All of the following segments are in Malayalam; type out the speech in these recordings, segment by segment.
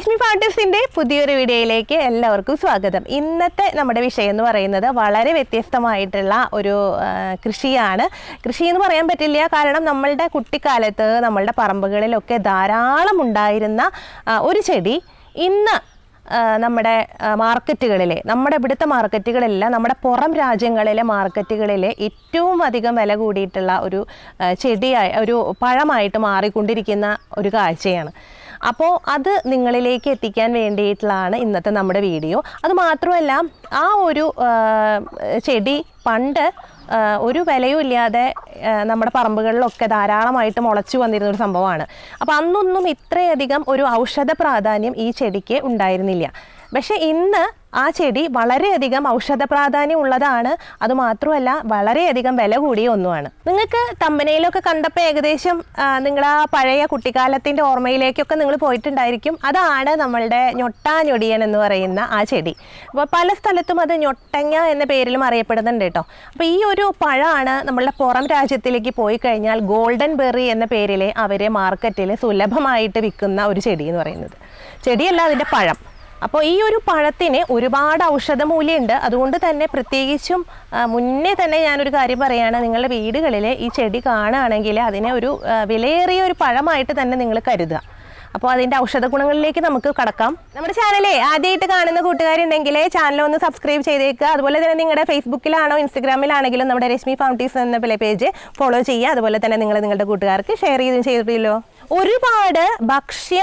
രശ്മി ഫൗണ്ടേഴ്സിന്റെ പുതിയൊരു വീഡിയോയിലേക്ക് എല്ലാവർക്കും സ്വാഗതം. ഇന്നത്തെ നമ്മുടെ വിഷയം എന്ന് പറയുന്നത് വളരെ വ്യത്യസ്തമായിട്ടുള്ള ഒരു കൃഷിയാണ്. കൃഷി എന്ന് പറയാൻ പറ്റില്ല. കാരണം നമ്മളുടെ കുട്ടിക്കാലത്ത് നമ്മളുടെ പറമ്പുകളിലൊക്കെ ധാരാളം ഉണ്ടായിരുന്ന ഒരു ചെടി ഇന്ന് നമ്മുടെ മാർക്കറ്റുകളിലെ നമ്മുടെ ഇവിടുത്തെ മാർക്കറ്റുകളെല്ലാം നമ്മുടെ പുറം രാജ്യങ്ങളിലെ മാർക്കറ്റുകളിലെ ഏറ്റവും അധികം വില കൂടിയിട്ടുള്ള ഒരു ചെടിയായി ഒരു പഴമായിട്ട് മാറിക്കൊണ്ടിരിക്കുന്ന ഒരു കാഴ്ചയാണ്. അപ്പോൾ അത് നിങ്ങളിലേക്ക് എത്തിക്കാൻ വേണ്ടിയിട്ടുള്ളതാണ് ഇന്നത്തെ നമ്മുടെ വീഡിയോ. അത് മാത്രമല്ല ആ ഒരു ചെടി പണ്ട് ഒരു വിലയും ഇല്ലാതെ നമ്മുടെ പറമ്പുകളിലൊക്കെ ധാരാളമായിട്ട് മുളച്ചു വന്നിരുന്ന ഒരു സംഭവമാണ്. അപ്പോൾ അന്നൊന്നും ഇത്രയധികം ഒരു ഔഷധ പ്രാധാന്യം ഈ ചെടിക്ക് ഉണ്ടായിരുന്നില്ല. പക്ഷേ ഇന്ന് ആ ചെടി വളരെയധികം ഔഷധ പ്രാധാന്യം ഉള്ളതാണ്. അതുമാത്രമല്ല വളരെയധികം വില കൂടിയ ഒന്നുമാണ്. നിങ്ങൾക്ക് തമ്പനയിലൊക്കെ കണ്ടപ്പോൾ ഏകദേശം നിങ്ങൾ ആ പഴയ കുട്ടിക്കാലത്തിന്റെ ഓർമ്മയിലേക്കൊക്കെ നിങ്ങൾ പോയിട്ടുണ്ടായിരിക്കും. അതാണ് നമ്മളുടെ ഞൊട്ടാഞ്ഞൊടിയൻ എന്ന് പറയുന്ന ആ ചെടി. അപ്പോൾ പല അത് ഞൊട്ടങ്ങ എന്ന പേരിലും അറിയപ്പെടുന്നുണ്ട് കേട്ടോ. അപ്പോൾ ഈ ഒരു പഴമാണ് നമ്മളുടെ പുറം രാജ്യത്തിലേക്ക് പോയി കഴിഞ്ഞാൽ ഗോൾഡൻ ബെറി എന്ന പേരിൽ അവരെ മാർക്കറ്റിൽ സുലഭമായിട്ട് വിൽക്കുന്ന ഒരു ചെടി എന്ന് പറയുന്നത്. ചെടിയല്ല അതിന്റെ പഴം. അപ്പോൾ ഈ ഒരു പഴത്തിന് ഒരുപാട് ഔഷധ മൂല്യമുണ്ട് അതുകൊണ്ട് തന്നെ പ്രത്യേകിച്ചും മുന്നേ തന്നെ ഞാനൊരു കാര്യം പറയുകയാണ് നിങ്ങളുടെ വീടുകളിൽ ഈ ചെടി കാണുകയാണെങ്കിൽ അതിനെ ഒരു വിലയേറിയ ഒരു പഴമായിട്ട് തന്നെ നിങ്ങൾ കരുതുക. അപ്പോൾ അതിന്റെ ഔഷധ ഗുണങ്ങളിലേക്ക് നമുക്ക് കടക്കാം. നമ്മുടെ ചാനലേ ആദ്യമായിട്ട് കാണുന്ന കൂട്ടുകാരുണ്ടെങ്കിൽ ചാനൽ ഒന്ന് സബ്സ്ക്രൈബ് ചെയ്തേക്കുക അതുപോലെ തന്നെ നിങ്ങളുടെ ഫേസ്ബുക്കിലാണോ ഇൻസ്റ്റഗ്രാമിലാണെങ്കിലും നമ്മുടെ രശ്മി ഫൗണ്ടീസ് എന്ന പേജ് ഫോളോ ചെയ്യുക. അതുപോലെ തന്നെ നിങ്ങൾ നിങ്ങളുടെ കൂട്ടുകാർക്ക് ഷെയർ ചെയ്തും ചെയ്തിട്ടില്ലോ. ഒരുപാട് ഭക്ഷ്യ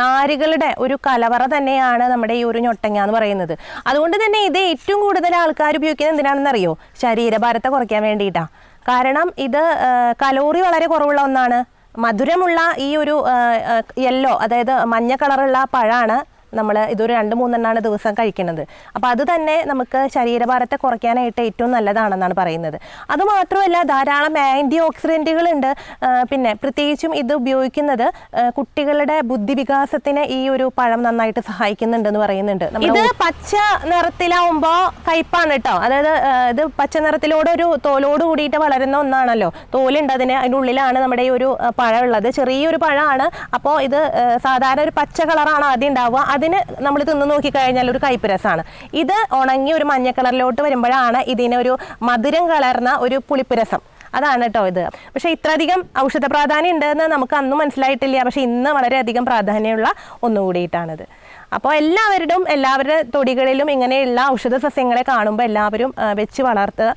നാരുകളുടെ ഒരു കലവറ തന്നെയാണ് നമ്മുടെ ഈ ഒരു ഞൊട്ടങ്ങ എന്ന് പറയുന്നത്. അതുകൊണ്ട് തന്നെ ഇത് ഏറ്റവും കൂടുതൽ ആൾക്കാർ ഉപയോഗിക്കുന്നത് എന്തിനാണെന്ന് അറിയോ ശരീരഭാരത്തെ കുറയ്ക്കാൻ വേണ്ടിയിട്ടാണ് കാരണം ഇത് കലോറി വളരെ കുറവുള്ള ഒന്നാണ്. മധുരമുള്ള ഈ ഒരു യെല്ലോ അതായത് മഞ്ഞ കളറുള്ള പഴമാണ് നമ്മൾ ഇതൊരു രണ്ട് മൂന്നെണ്ണമാണ് ദിവസം കഴിക്കുന്നത്. അപ്പോൾ അത് തന്നെ നമുക്ക് ശരീരഭാരത്തെ കുറയ്ക്കാനായിട്ട് ഏറ്റവും നല്ലതാണെന്നാണ് പറയുന്നത്. അതുമാത്രമല്ല ധാരാളം ആന്റി ഓക്സിഡന്റുകളുണ്ട് പിന്നെ പ്രത്യേകിച്ചും ഇത് ഉപയോഗിക്കുന്നത് കുട്ടികളുടെ ബുദ്ധിവികാസത്തിന് ഈ ഒരു പഴം നന്നായിട്ട് സഹായിക്കുന്നുണ്ടെന്ന് പറയുന്നുണ്ട്. ഇത് പച്ച നിറത്തിലാവുമ്പോൾ കയ്പാണ് കേട്ടോ അതായത് ഇത് പച്ച നിറത്തിലൂടെ തോലോട് കൂടിയിട്ട് വളരുന്ന ഒന്നാണല്ലോ. തോലുണ്ട് അതിന് അതിന്റെ ഉള്ളിലാണ് നമ്മുടെ ഈ ഒരു പഴമുള്ളത് ചെറിയൊരു പഴമാണ്. അപ്പോൾ ഇത് സാധാരണ ഒരു പച്ച കളറാണ് ആദ്യം ഉണ്ടാവുക. അതിന് നമ്മൾ തിന്ന് നോക്കിക്കഴിഞ്ഞാൽ ഒരു കയ്പ്പ് രസമാണ്. ഇത് ഉണങ്ങി ഒരു മഞ്ഞ കളറിലോട്ട് വരുമ്പോഴാണ് ഇതിനൊരു മധുരം കലർന്ന ഒരു പുളിപ്പ് രസം. അതാണ് കേട്ടോ ഇത്. പക്ഷെ ഇത്രയധികം ഔഷധ പ്രാധാന്യം ഉണ്ടെന്ന് നമുക്ക് അന്നും മനസ്സിലായിട്ടില്ല. പക്ഷെ ഇന്ന് വളരെയധികം പ്രാധാന്യമുള്ള ഒന്നുകൂടിയിട്ടാണിത്. അപ്പോൾ എല്ലാവരുടെയും എല്ലാവരുടെ തൊടികളിലും ഇങ്ങനെയുള്ള ഔഷധ സസ്യങ്ങളെ കാണുമ്പോൾ എല്ലാവരും വെച്ച് വളർത്തുക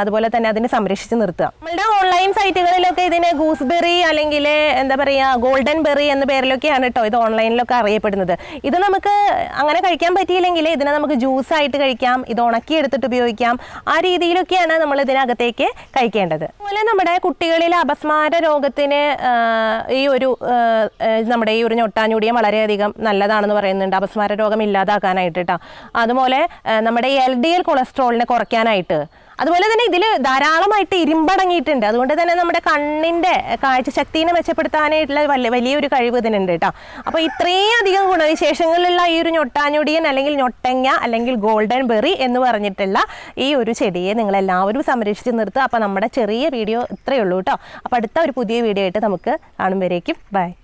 അതുപോലെ തന്നെ അതിനെ സംരക്ഷിച്ച് നിർത്തുക. നമ്മളുടെ ഓൺലൈൻ സൈറ്റുകളിലൊക്കെ ഇതിനെ ഗൂസ്ബെറി അല്ലെങ്കിൽ എന്താ പറയുക ഗോൾഡൻ ബെറി എന്ന പേരിലൊക്കെയാണ് കേട്ടോ ഇത് ഓൺലൈനിലൊക്കെ അറിയപ്പെടുന്നത്. ഇത് നമുക്ക് അങ്ങനെ കഴിക്കാൻ പറ്റിയില്ലെങ്കിൽ ഇതിനെ നമുക്ക് ജ്യൂസ് ആയിട്ട് കഴിക്കാം ഇത് ഉണക്കി എടുത്തിട്ട് ഉപയോഗിക്കാം. ആ രീതിയിലൊക്കെയാണ് നമ്മൾ ഇതിനകത്തേക്ക് കഴിക്കേണ്ടത്. അതുപോലെ നമ്മുടെ കുട്ടികളിലെ അപസ്മാര രോഗത്തിന് ഈ ഒരു നമ്മുടെ ഈ ഒരു ഞൊട്ടാഞ്ഞൂടിയും വളരെയധികം നല്ലതാണെന്ന് പറയുന്നുണ്ട്. അപസ്മാര രോഗം ഇല്ലാതാക്കാനായിട്ട് കേട്ടോ അതുപോലെ നമ്മുടെ എൽ ഡി എൽ കൊളസ്ട്രോളിനെ കുറയ്ക്കാനായിട്ട്. അതുപോലെ തന്നെ ഇതിൽ ധാരാളമായിട്ട് ഇരുമ്പടങ്ങിയിട്ടുണ്ട്. അതുകൊണ്ട് തന്നെ നമ്മുടെ കണ്ണിന്റെ കാഴ്ചശക്തിനെ മെച്ചപ്പെടുത്താനായിട്ടുള്ള വലിയ വലിയൊരു കഴിവ് ഇതിനുണ്ട് കേട്ടോ അപ്പോൾ ഇത്രയും അധികം ഗുണവിശേഷങ്ങളുള്ള ഈ ഒരു ഞൊട്ടാഞ്ഞൊടിയൻ അല്ലെങ്കിൽ ഞൊട്ടങ്ങ അല്ലെങ്കിൽ ഗോൾഡൻ ബെറി എന്ന് പറഞ്ഞിട്ടുള്ള ഈ ഒരു ചെടിയെ നിങ്ങൾ എല്ലാവരും സംരക്ഷിച്ച് നിർത്തുക. അപ്പോൾ നമ്മുടെ ചെറിയ വീഡിയോ ഇത്രയേ ഉള്ളൂ കേട്ടോ അപ്പോൾ അടുത്ത ഒരു പുതിയ വീഡിയോ ആയിട്ട് നമുക്ക് കാണുമ്പോഴേക്കും ബൈ.